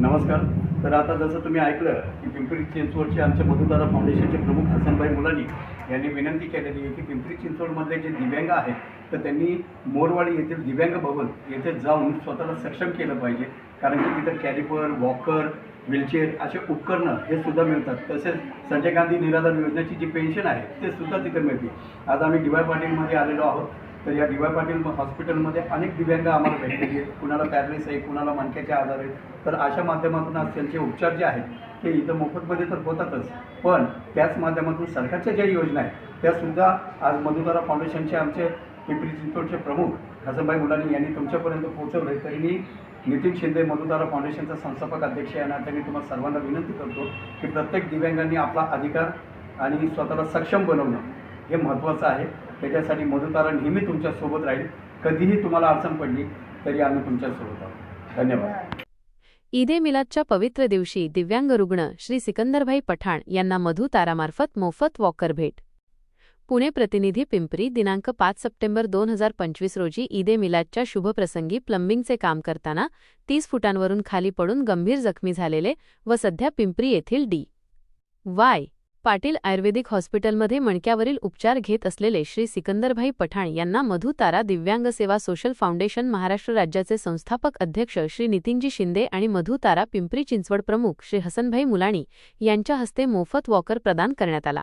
नमस्कार. तर आता जसं तुम्ही ऐकलं की पिंपरी चिंचवडचे आमच्या मधुदारा फाउंडेशनचे प्रमुख हसनभाई मुलानी यांनी विनंती केलेली आहे की पिंपरी चिंचवडमधले जे दिव्यांग आहेत तर त्यांनी मोरवाडी येथील दिव्यांग भवन येथे जाऊन स्वतःला सक्षम केलं पाहिजे. कारण की तिथं कॅलिपर वॉकर व्हीलचेअर असे उपकरणं हे सुद्धा मिळतात. तसेच संजय गांधी निराधार योजनेची जी पेन्शन आहे ते सुद्धा तिथे मिळते. आज आम्ही डी वाय पाटीलमध्ये आलेलो आहोत. तर या डी वाय पाटील हॉस्पिटलमध्ये अनेक दिव्यांग आम्हाला भेटलेले आहेत. कुणाला पॅरलिस आहे कुणाला मणक्याचे आजार आहेत. तर अशा माध्यमातून आज त्यांचे उपचार जे आहेत ते इथं मोफतमध्ये तर होतातच. पण त्याच माध्यमातून सरकारच्या ज्या योजना आहेत त्यासुद्धा आज मधुदारा फाउंडेशनचे आमचे पिंपरी चिंचवडचे प्रमुख हसनभाई मुलानी यांनी तुमच्यापर्यंत पोहोचवले तरी मी नितीन शिंदे मधुदारा फाउंडेशनचा संस्थापक अध्यक्ष या नात्याने तुम्हाला सर्वांना विनंती करतो की प्रत्येक दिव्यांगांनी आपला अधिकार आणि स्वतःला सक्षम बनवणं हे महत्त्वाचं आहे. त्याच्यासाठी मधुतारा नेहमी तुमच्यासोबत राहील. कधीही तुम्हाला अडचण पडली तरी आम्ही तुमच्यासोबत आहोत. धन्यवाद. ईदे मिलादच्या पवित्र दिवशी दिव्यांग रुग्ण श्री सिकंदरभाई पठाण यांना मधु तारामार्फत मोफत वॉकर भेट. पुणे प्रतिनिधी पिंपरी दिनांक पाच सप्टेंबर दोन हजार पंचवीस रोजी ईदे मिलादच्या शुभप्रसंगी प्लंबिंगचे काम करताना तीस फुटांवरून खाली पडून गंभीर जखमी झालेले व सध्या पिंपरी येथील डी. वाय. पाटील आयुर्वेदिक हॉस्पिटलमध्ये मणक्यावरील उपचार घेत असलेले श्री सिकंदरभाई पठाण यांना मधु तारा दिव्यांग सेवा सोशल फाउंडेशन महाराष्ट्र राज्याचे संस्थापक अध्यक्ष श्री नितीनजी शिंदे आणि मधु तारा पिंपरी चिंचवड प्रमुख श्री हसनभाई मुलाणी यांच्या हस्ते मोफत वॉकर प्रदान करण्यात आला.